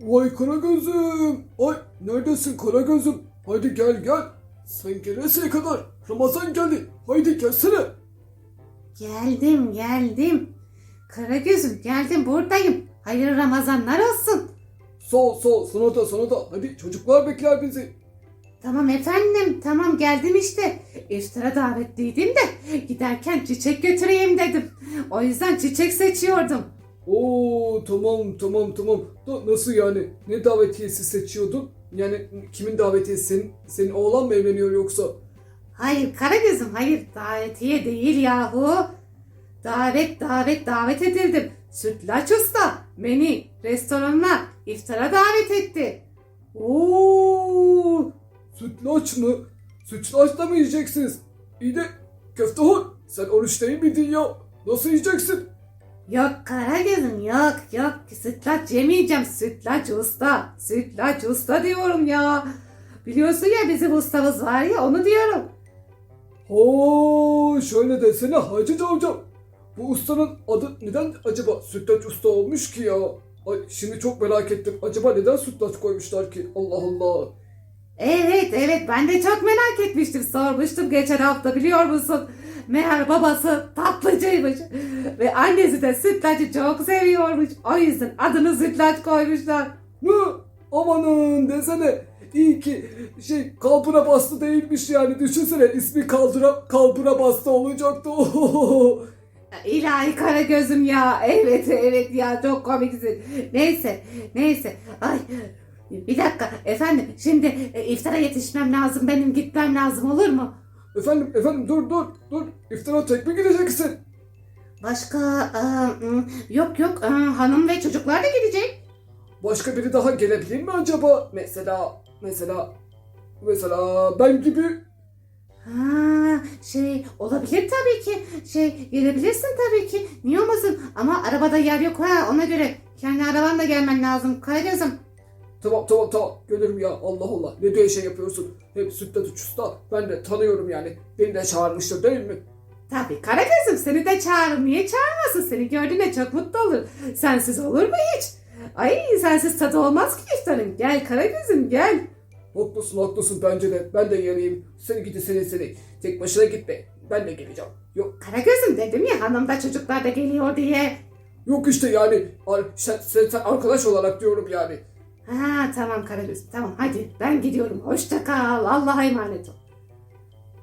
Vay Karagöz'üm. Ay neredesin Karagöz'üm? Hadi gel gel. Sen geleseye kadar Ramazan geldi. Haydi gelsene. Geldim geldim. Karagöz'üm geldim buradayım. Hayırlı Ramazanlar olsun. Sağ ol sağ ol sana da sana da. Hadi çocuklar bekler bizi. Tamam efendim tamam geldim işte. İftara davetliydim de giderken çiçek götüreyim dedim. O yüzden çiçek seçiyordum. Oo tamam tamam tamam. Da, nasıl yani? Ne davetiyesi seçiyordun? Yani kimin davetiyesi? Senin, senin oğlan mı evleniyor yoksa? Hayır Karagöz'üm hayır davetiye değil yahu. Davet davet davet edildim. Sütlaç Usta beni restoranına iftara davet etti. Oo sütlaç mı? Sütlaç da mı yiyeceksiniz? İyi de köftehor sen oruç değil miydin ya? Nasıl yiyeceksin? Yok Karagöz'üm yok yok sütlaç yemeyeceğim sütlaç usta. Sütlaç usta diyorum ya. Biliyorsun ya bizim ustamız var ya onu diyorum. Oo şöyle desene Hacı amcam. Bu ustanın adı neden acaba sütlaç usta olmuş ki ya? Ay şimdi çok merak ettim. Acaba neden sütlaç koymuşlar ki? Allah Allah. Evet evet ben de çok merak etmiştim sormuştum geçen hafta biliyor musun? Meğer babası tatlıcıymış ve annesi de sütlacı çok seviyormuş. O yüzden adını sütlaç koymuşlar. Ne? Amanın desene. İyi ki şey kalbura bastı değilmiş yani. Düşünsene ismi kaldıra, kalbura bastı olacaktı. İlahi kara gözüm ya. Evet evet ya çok komiksin. Neyse neyse. Ay bir dakika efendim şimdi e, iftara yetişmem lazım benim gitmem lazım olur mu? efendim efendim dur dur dur. İftara tek mi gideceksin? Başka e, yok yok e, hanım ve çocuklar da gidecek. Başka biri daha gelebilir mi acaba? Mesela mesela mesela ben gibi Ha şey olabilir tabii ki. Şey gelebilirsin tabii ki. Niye olmasın? Ama arabada yer yok ha ona göre. Kendi arabanla gelmen lazım Karagöz'üm. Tamam tamam tamam gelirim ya Allah Allah ne diye şey yapıyorsun hep sütlaç usta ben de tanıyorum yani beni de çağırmıştır değil mi? Tabii Karagöz'üm seni de çağırır. Niye çağırmasın? Seni gördüğüne çok mutlu olur. Sensiz olur mu hiç? Ay sensiz tadı olmaz ki iftarın. Gel Karagöz'üm gel. Haklısın haklısın bence de ben de geleyim seni gidi seni seni tek başına gitme ben de geleceğim yok Karagöz'üm dedim ya hanım da çocuklar da geliyor diye. yok işte yani ar- sen, sen, sen arkadaş olarak diyorum yani Ha tamam Karagöz'üm tamam. Hadi ben gidiyorum. Hoşça kal. Allah'a emanet ol.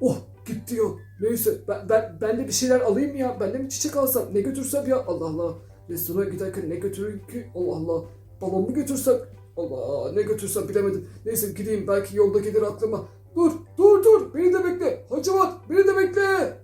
oh gitti ya. Neyse ben, ben, ben de bir şeyler alayım ya. Ben de bir çiçek alsam. Ne götürsem ya? Allah Allah. Restorana giderken ne götüreyim ki? Allah Allah. Babamı götürsem? Allah ne götürsem bilemedim. Neyse gideyim. Belki yolda gelir aklıma dur dur dur. Beni de bekle. Hacivat beni de bekle